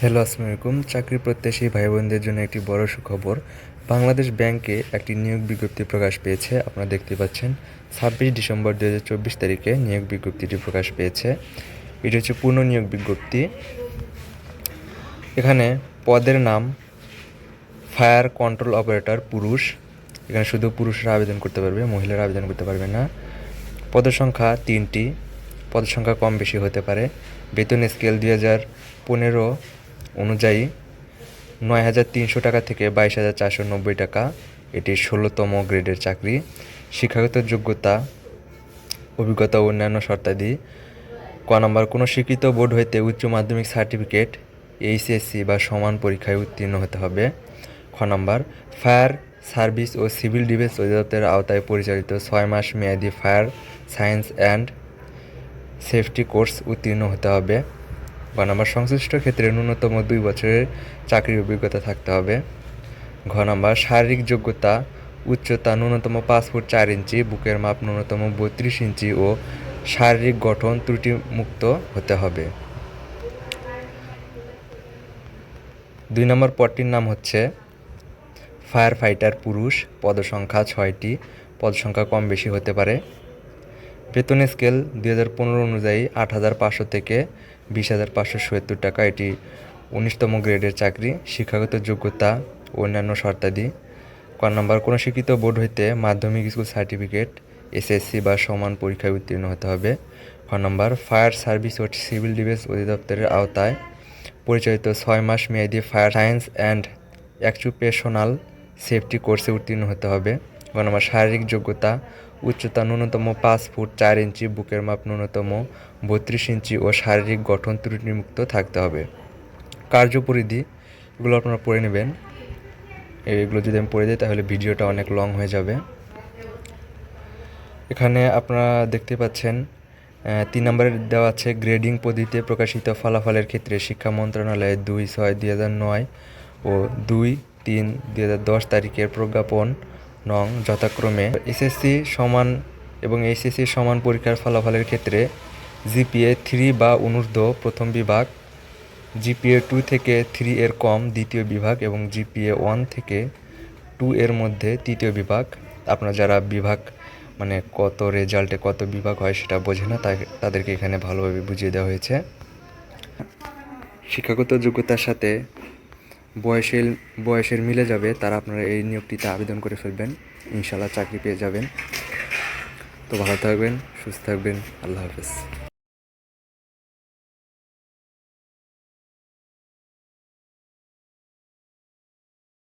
Hello, আসসালামু আলাইকুম। চাকরি প্রত্যাশী ভাই বোনদের জন্য একটি বড় সুখবর। বাংলাদেশ ব্যাংকে একটি নিয়োগ বিজ্ঞপ্তি প্রকাশ পেয়েছে, আপনারা দেখতে পাচ্ছেন। ছাব্বিশ ডিসেম্বর দু হাজার চব্বিশ তারিখে নিয়োগ বিজ্ঞপ্তিটি প্রকাশ পেয়েছে। এটি হচ্ছে পূর্ণ নিয়োগ বিজ্ঞপ্তি। এখানে পদের নাম, ফায়ার কন্ট্রোল অপারেটর, পুরুষ। এখানে শুধু পুরুষরা আবেদন করতে পারবে, মহিলারা আবেদন করতে পারবে না। পদের সংখ্যা তিনটি, পদের সংখ্যা কম বেশি হতে পারে। বেতন স্কেল দুই হাজার পনেরো অনুযায়ী নয় হাজার তিনশো টাকা থেকে বাইশ হাজার চারশো নব্বই টাকা। এটি ষোলোতম গ্রেডের চাকরি। শিক্ষাগত যোগ্যতা, অভিজ্ঞতা ও অন্যান্য শর্তাদি। ক নম্বর, কোনো স্বীকৃত বোর্ড হইতে উচ্চ মাধ্যমিক সার্টিফিকেট এইচএসসি বা সমান পরীক্ষায় উত্তীর্ণ হতে হবে। খ নম্বর, ফায়ার সার্ভিস ও সিভিল ডিফেন্স অধিদপ্তরের আওতায় পরিচালিত ছয় মাস মেয়াদী fire science and safety course উত্তীর্ণ হতে হবে। নাম্বার সংশ্লিষ্ট ক্ষেত্রে ন্যূনতম দুই বছরের চাকরির অভিজ্ঞতা থাকতে হবে। ঘ নাম্বার, শারীরিক যোগ্যতা, উচ্চতা ন্যূনতম পাঁচ ফুট চার ইঞ্চি, বুকের মাপ ন্যূনতম বত্রিশ ইঞ্চি ও শারীরিক গঠন ত্রুটিমুক্ত হতে হবে। দুই নম্বর পদটির নাম হচ্ছে ফায়ার ফাইটার পুরুষ, পদসংখ্যা ছয়টি, পদসংখ্যা কম বেশি হতে পারে। বেতন স্কেল দুই হাজার পনেরো অনুযায়ী আট হাজার পাঁচশো থেকে বিশ হাজার পাঁচশো টাকা। এটি উনিশতম গ্রেডের চাকরি। শিক্ষাগত যোগ্যতা অন্যান্য শর্তাদি। ক নম্বর, কোনো শিক্ষিত বোর্ড হইতে মাধ্যমিক স্কুল সার্টিফিকেট, এসএসসি বা সমান পরীক্ষায় উত্তীর্ণ হতে হবে। খ নম্বর, ফায়ার সার্ভিস ও সিভিল ডিফেন্স অধিদপ্তরের আওতায় পরিচালিত ছয় মাস মেয়াদী fire science and occupational safety কোর্সে উত্তীর্ণ হতে হবে। গ আমার শারীরিক যোগ্যতা উচ্চতা ন্যূনতম পাঁচ ফুট চার ইঞ্চি, বুকের মাপ ন্যূনতম বত্রিশ ইঞ্চি ও শারীরিক গঠন ত্রুটিমুক্ত থাকতে হবে। কার্যপরিধি এগুলো আপনারা পড়ে নেবেন। এগুলো যদি আমি পড়ে দিই তাহলে ভিডিওটা অনেক লং হয়ে যাবে। এখানে আপনারা দেখতে পাচ্ছেন তিন নম্বরে দেওয়া আছে গ্রেডিং পদ্ধতিতে প্রকাশিত ফলাফলের ক্ষেত্রে শিক্ষা মন্ত্রণালয়ের দুই ছয় দুই হাজার নয় ও দুই তিন দুই হাজার দশ তারিখের প্রজ্ঞাপন নং যথাক্রমে এসএসসি সমান এবং এইচএসসি সমান পরীক্ষার ফলাফলের ক্ষেত্রে জিপিএ থ্রি বা অনূর্ধ্ব প্রথম বিভাগ জিপিএ টু থেকে থ্রি এর কম দ্বিতীয় বিভাগ এবং জিপিএ ওয়ান থেকে টু এর মধ্যে তৃতীয় বিভাগ। আপনারা যারা বিভাগ মানে কত রেজাল্টে কত বিভাগ হয় সেটা বোঝে না তাদেরকে এখানে ভালোভাবে বুঝিয়ে দেওয়া হয়েছে। শিক্ষাগত যোগ্যতার সাথে বয়সের বয়সের মিলে যাবে, তারা আপনারা এই নিয়োগটিতে আবেদন করে ফেলবেন। ইনশাল্লাহ চাকরি পেয়ে যাবেন। তো ভালো থাকবেন, সুস্থ থাকবেন। আল্লাহ হাফেজ।